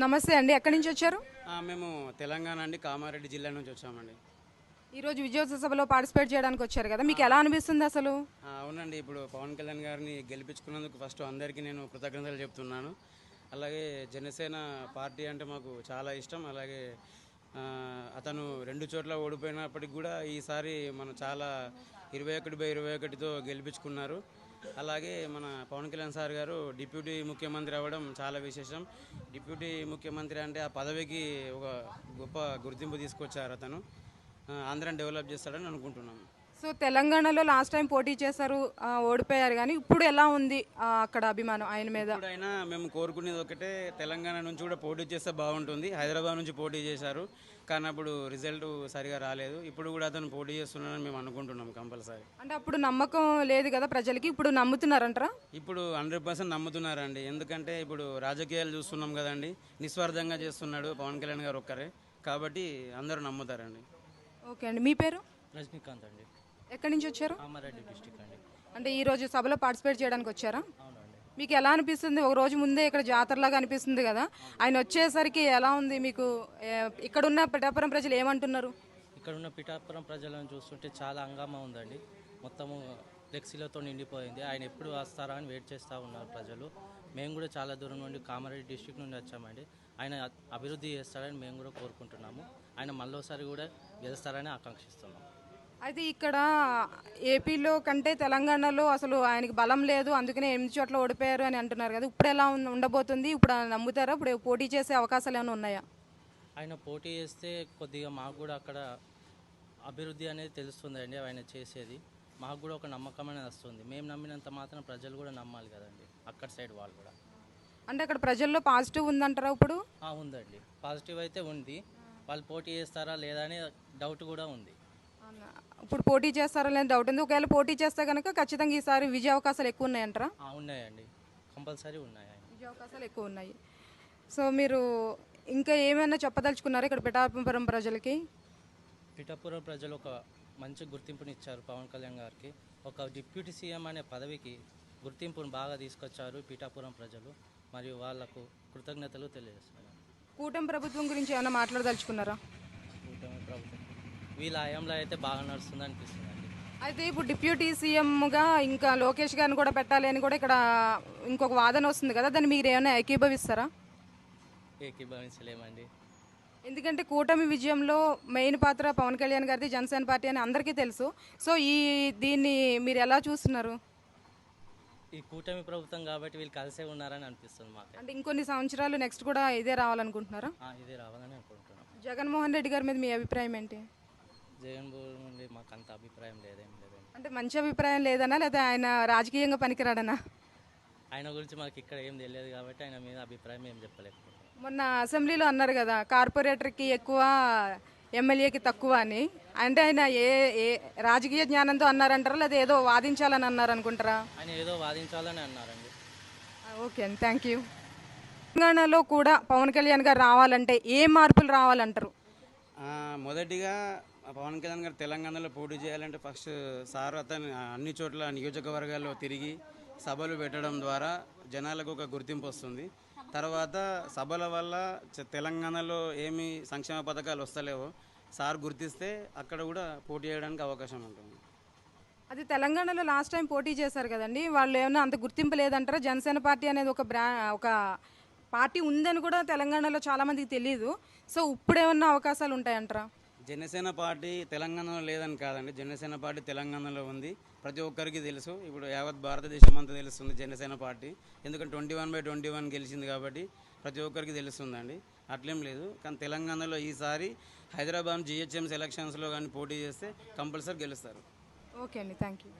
నమస్తే అండి ఎక్కడి నుంచి వచ్చారు? మేము తెలంగాణ అండి కామారెడ్డి జిల్లా నుంచి వచ్చామండి. ఈరోజు విజయోత్సవ సభలో పార్టిసిపేట్ చేయడానికి వచ్చారు కదా మీకు ఎలా అనిపిస్తుంది అసలు? అవునండి ఇప్పుడు పవన్ కళ్యాణ్ గారిని గెలిపించుకున్నందుకు ఫస్ట్ అందరికీ నేను కృతజ్ఞతలు చెప్తున్నాను. అలాగే జనసేన పార్టీ అంటే మాకు చాలా ఇష్టం అలాగే అతను రెండు చోట్ల ఓడిపోయినప్పటికి కూడా ఈసారి మనం చాలా ఇరవై ఒకటి బై ఇరవై ఒకటితో గెలిపించుకున్నారు. అలాగే మన పవన్ కళ్యాణ్ సార్ గారు డిప్యూటీ ముఖ్యమంత్రి అవ్వడం చాలా విశేషం. డిప్యూటీ ముఖ్యమంత్రి అంటే ఆ పదవికి ఒక గొప్ప గుర్తింపు తీసుకొచ్చారు అతను. ఆంధ్రాన్ని డెవలప్ చేస్తాడని అనుకుంటున్నాము సో తెలంగాణలో లాస్ట్ టైం పోటీ చేశారు ఆ, ఓడిపోయారు కానీ ఇప్పుడు ఎలా ఉంది ఆ, అక్కడ అభిమానం ఆయన మీద? ఇప్పుడైనా మేము కోరుకునేది ఒకటే తెలంగాణ నుంచి కూడా పోటీ చేస్తే బాగుంటుంది హైదరాబాద్ నుంచి పోటీ చేశారు కానీ అప్పుడు రిజల్ట్ సరిగా రాలేదు. ఇప్పుడు కూడా అతను పోటీ చేస్తున్నాడని మేము అనుకుంటున్నాం కంపల్సరీ. అంటే అప్పుడు నమ్మకం లేదు కదా ప్రజలకి ఇప్పుడు నమ్ముతున్నారంటారా? ఇప్పుడు హండ్రెడ్ పర్సెంట్ నమ్ముతున్నారండి. ఎందుకంటే ఇప్పుడు రాజకీయాలు చూస్తున్నాం కదండి నిస్వార్థంగా చేస్తున్నాడు పవన్ కళ్యాణ్ గారు ఒక్కరే కాబట్టి అందరూ నమ్ముతారండి. ఓకే అండి మీ పేరు? రజనీకాంత్ అండి. ఎక్కడి నుంచి వచ్చారు? కామారెడ్డి డిస్టిక్ అండి. అంటే ఈ రోజు సభలో పార్టిసిపేట్ చేయడానికి వచ్చారా? అవునండి. మీకు ఎలా అనిపిస్తుంది? ఒక రోజు ముందే ఇక్కడ జాతరలాగా అనిపిస్తుంది కదా. ఆయన వచ్చేసరికి ఎలా ఉంది మీకు? ఏ, ఇక్కడున్న పిఠాపురం ప్రజలు ఏమంటున్నారు? ఇక్కడ ఉన్న పిఠాపురం ప్రజలను చూస్తుంటే చాలా హంగామా ఉందండి. మొత్తము ఫ్లెక్సీలతో నిండిపోయింది. ఆయన ఎప్పుడు వస్తారా అని వెయిట్ చేస్తూ ఉన్నారు ప్రజలు. మేము కూడా చాలా దూరం నుండి కామారెడ్డి డిస్టిక్ నుండి వచ్చామండి. ఆయన అభివృద్ధి చేస్తారని మేము కూడా కోరుకుంటున్నాము. ఆయన మళ్ళోసారి కూడా గెలుస్తారని ఆకాంక్షిస్తున్నాం. అయితే ఇక్కడ ఏపీలో కంటే తెలంగాణలో అసలు ఆయనకి బలం లేదు అందుకనే ఎనిమిది చోట్ల ఓడిపోయారు అని అంటున్నారు కదా. ఇప్పుడు ఎలా ఉండబోతుంది? ఇప్పుడు ఆయన నమ్ముతారా? ఇప్పుడు పోటీ చేసే అవకాశాలు ఏమైనా ఉన్నాయా? ఆయన పోటీ చేస్తే కొద్దిగా మాకు కూడా అక్కడ అభివృద్ధి అనేది తెలుస్తుందండి ఆయన చేసేది. మాకు కూడా ఒక నమ్మకం అనేది వస్తుంది. మేము నమ్మినంత మాత్రం ప్రజలు కూడా నమ్మాలి కదండి అక్కడ సైడ్ వాళ్ళు కూడా. అంటే అక్కడ ప్రజల్లో పాజిటివ్ ఉందంటారా ఇప్పుడు? ఉందండి. పాజిటివ్ అయితే ఉంది. వాళ్ళు పోటీ చేస్తారా లేదా అని డౌట్ కూడా ఉంది. ఇప్పుడు పోటీ చేస్తారా లేని డౌట్ ఉంది ఒకవేళ పోటీ చేస్తే కనుక ఖచ్చితంగా ఈసారి విజయ అవకాశాలు ఎక్కువ ఉన్నాయంటారా? ఆ, ఉన్నాయండి. కంపల్సరీ ఉన్నాయి విజయ అవకాశాలు ఎక్కువ ఉన్నాయి. సో మీరు ఇంకా ఏమైనా చెప్పదలుచుకున్నారా ఇక్కడ పిఠాపురం ప్రజలకి? పిఠాపురం ప్రజలు ఒక మంచి గుర్తింపునిచ్చారు పవన్ కళ్యాణ్ గారికి. ఒక డిప్యూటీ సీఎం అనే పదవికి గుర్తింపును బాగా తీసుకొచ్చారు పిఠాపురం ప్రజలు. మరియు వాళ్ళకు కృతజ్ఞతలు తెలియజేస్తున్నారు కూటమి ప్రభుత్వం గురించి ఏమైనా మాట్లాడదలుచుకున్నారా? కూటమి ప్రభుత్వం వీళ్ళ హయాంలో అయితే బాగా నడుస్తుంది అనిపిస్తుందండి అయితే ఇప్పుడు డిప్యూటీ సీఎంగా ఇంకా లోకేష్ గారిని కూడా పెట్టాలి అని కూడా ఇక్కడ ఇంకొక వాదన వస్తుంది కదా దాన్ని మీరు ఏమైనా ఏకీభవిస్తారా? ఏకీభవించలేమండి. ఎందుకంటే కూటమి విజయంలో మెయిన్ పాత్ర పవన్ కళ్యాణ్ గారిది జనసేన పార్టీ అని అందరికీ తెలుసు. సో ఈ దీన్ని మీరు ఎలా చూస్తున్నారు? ఈ కూటమి ప్రభుత్వం కాబట్టి వీళ్ళు కలిసే ఉన్నారని అనిపిస్తుంది మాకు. అంటే ఇంకొన్ని సంవత్సరాలు నెక్స్ట్ కూడా ఇదే రావాలనుకుంటున్నారా? ఇదే రావాలని అనుకుంటున్నాం. జగన్మోహన్ రెడ్డి గారి మీద మీ అభిప్రాయం ఏంటి? జగన్ నుండి మాకు అంత అభిప్రాయం లేదేం లేదండి. అంటే మంచి అభిప్రాయం లేదనా లేదా ఆయన రాజకీయంగా పనికిరాడనా? ఆయన గురించి మాకు ఇక్కడ ఏం తెలియదు కాబట్టి ఆయన మీద అభిప్రాయం ఏం చెప్పలేకపోతున్నాం. మొన్న అసెంబ్లీలో అన్నారు కదా కార్పొరేటర్కి ఎక్కువ ఎమ్మెల్యేకి తక్కువ అని. అంటే ఆయన ఏ ఏ రాజకీయ జ్ఞానంతో అన్నారంటారా లేదా ఏదో వాదించాలని అన్నారు అనుకుంటారా? ఆయన ఏదో వాదించాలని అన్నారండి. ఓకే అండి థ్యాంక్ యూ. తెలంగాణలో కూడా పవన్ కళ్యాణ్ గారు రావాలంటే ఏ మార్పులు రావాలంటారు? మొదటిగా పవన్ కళ్యాణ్ గారు తెలంగాణలో పోటీ చేయాలంటే ఫస్ట్ సార్ అతను అన్ని చోట్ల నియోజకవర్గాల్లో తిరిగి సభలు పెట్టడం ద్వారా జనాలకు ఒక గుర్తింపు వస్తుంది. తర్వాత సభల వల్ల తెలంగాణలో ఏమి సంక్షేమ పథకాలు వస్తలేవో. సార్ గుర్తిస్తే అక్కడ కూడా పోటీ చేయడానికి అవకాశం ఉంటుంది. అది తెలంగాణలో లాస్ట్ టైం పోటీ చేశారు కదండి. వాళ్ళు ఏమైనా అంత గుర్తింపు లేదంటారా? జనసేన పార్టీ అనేది ఒక బ్రా ఒక పార్టీ ఉందని కూడా తెలంగాణలో చాలామందికి తెలియదు సో ఇప్పుడు ఏమన్నా అవకాశాలు ఉంటాయంటారా? జనసేన పార్టీ తెలంగాణలో లేదని కాదండి. జనసేన పార్టీ తెలంగాణలో ఉంది. ప్రతి ఒక్కరికి తెలుసు. ఇప్పుడు యావత్ భారతదేశం అంతా తెలుస్తుంది జనసేన పార్టీ. ఎందుకంటే twenty one by twenty one గెలిచింది కాబట్టి ప్రతి ఒక్కరికి తెలుస్తుందండి. అట్లేం లేదు. కానీ తెలంగాణలో ఈసారి హైదరాబాద్ జిహెచ్ఎంసీ ఎలక్షన్స్లో కానీ పోటీ చేస్తే కంపల్సరీ గెలుస్తారు. ఓకే అండి. Thank you